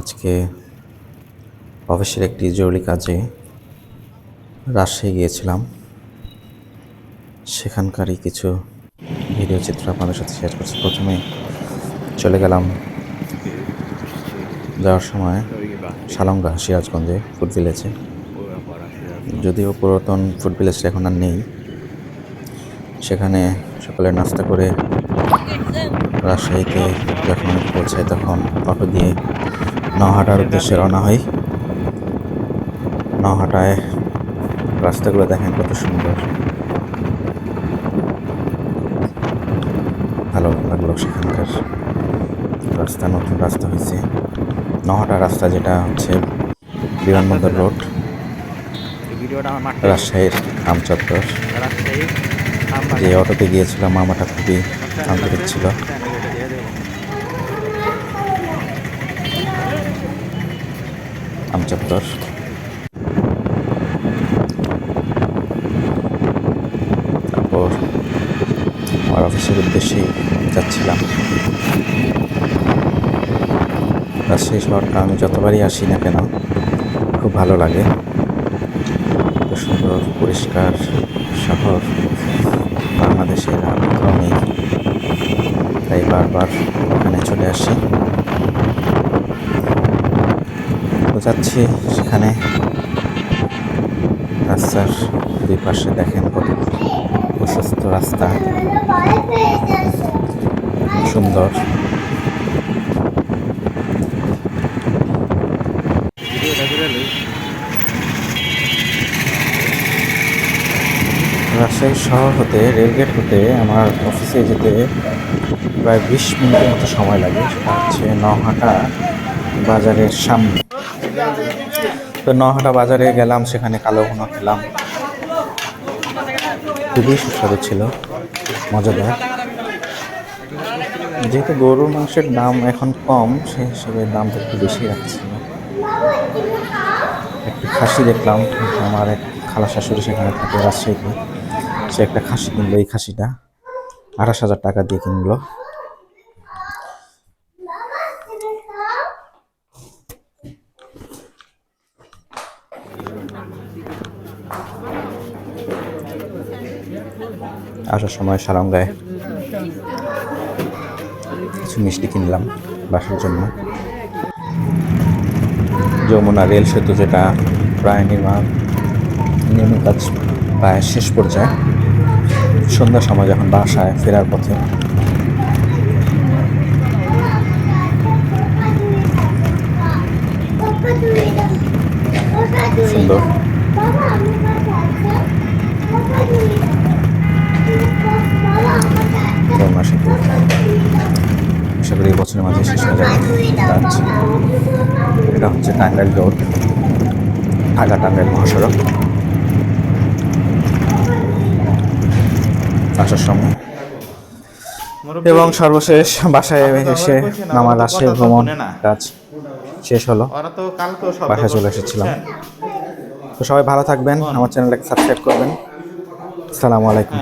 আজকে অফিসের একটি জরুরি কাজে রাজশাহী গিয়েছিলাম। সেখানকারই কিছু ভিডিও চিত্র আপনাদের সাথে শেয়ার করছি। প্রথমে চলে গেলাম যাওয়ার সময় সালঙ্গা, সিরাজগঞ্জে ফুড ভিলেজে যদিও পুরাতন ফুড ভিলেজটা এখন আর নেই। সেখানে সকালে নাস্তা করে রাজশাহীতে যখন পৌঁছাই তখন অটো দিয়ে নহাটার উদ্দেশ্যে রওনা হই। নহাটায় রাস্তাগুলো দেখেন কত সুন্দর। ভালো লাগল সেখানকার রাস্তা নতুন রাস্তা হয়েছে নহাটা রাস্তা যেটা হচ্ছে বিমানবন্দর রোড রাজশাহীর আমচত্বর। যে অটোতে গিয়েছিলাম মামাটা খুবই আন্তরিক ছিল আমচত্বর তারপর আমার অফিসের উদ্দেশ্যে যাচ্ছিলাম। রাজশাহী শহরটা আমি যতবারই আসি না কেন, খুব ভালো লাগে। সুন্দর, পরিষ্কার শহর বাংলাদেশের আর কোথাও নেই তাই বারবার এখানে চলে আসি তো যাচ্ছি সেখানে। রাস্তার দুই পাশে দেখেন কত প্রশস্ত রাস্তা। সুন্দর। রাজশাহী শহর হতে, রেলগেট হতে, আমার অফিসে যেতে প্রায় বিশ মিনিটের মতো সময় লাগে। সেটা হচ্ছে নহাটা বাজারের সামনে। তো নহাটা বাজারে গেলাম, সেখানে কালো ভুনা খেলাম। খুবই সুস্বাদু ছিল, মজাদার। যেহেতু গরুর মাংসের দাম এখন কম, সেই হিসেবে দামটা একটু বেশি রাখছে। একটি খাসি দেখলাম, আমার এক খালা শাশুড়ি সেখানে থাকে রাজশাহীতে। সে একটা খাসি কিনলো, এই খাসিটা। আঠাশ হাজার টাকা দিয়ে কিনলো। আসার সময় সারঙ্গায় কিছু মিষ্টি কিনলাম বাসার জন্য। যমুনা রেল সেতু যেটা প্রায় নির্মাণ নির্মাণ কাজ প্রায় শেষ পর্যায়ে। সন্ধ্যার সময় যখন বাসায় ফেরার পথে। সুন্দর। আশা করি বছরের মাঝে শেষ হয়ে যাবে। এটা হচ্ছে টাঙ্গাইল রোড, ঢাকা টাঙ্গাইল মহাসড়ক। আসার সময় এবং সর্বশেষ বাসায় এসে আমার রাজশাহী ভ্রমণ কাজ শেষ হলো। বাসায় চলে এসেছিলাম। তো সবাই ভালো থাকবেন। আমার চ্যানেলটাকে সাবস্ক্রাইব করবেন। আসসালামু আলাইকুম।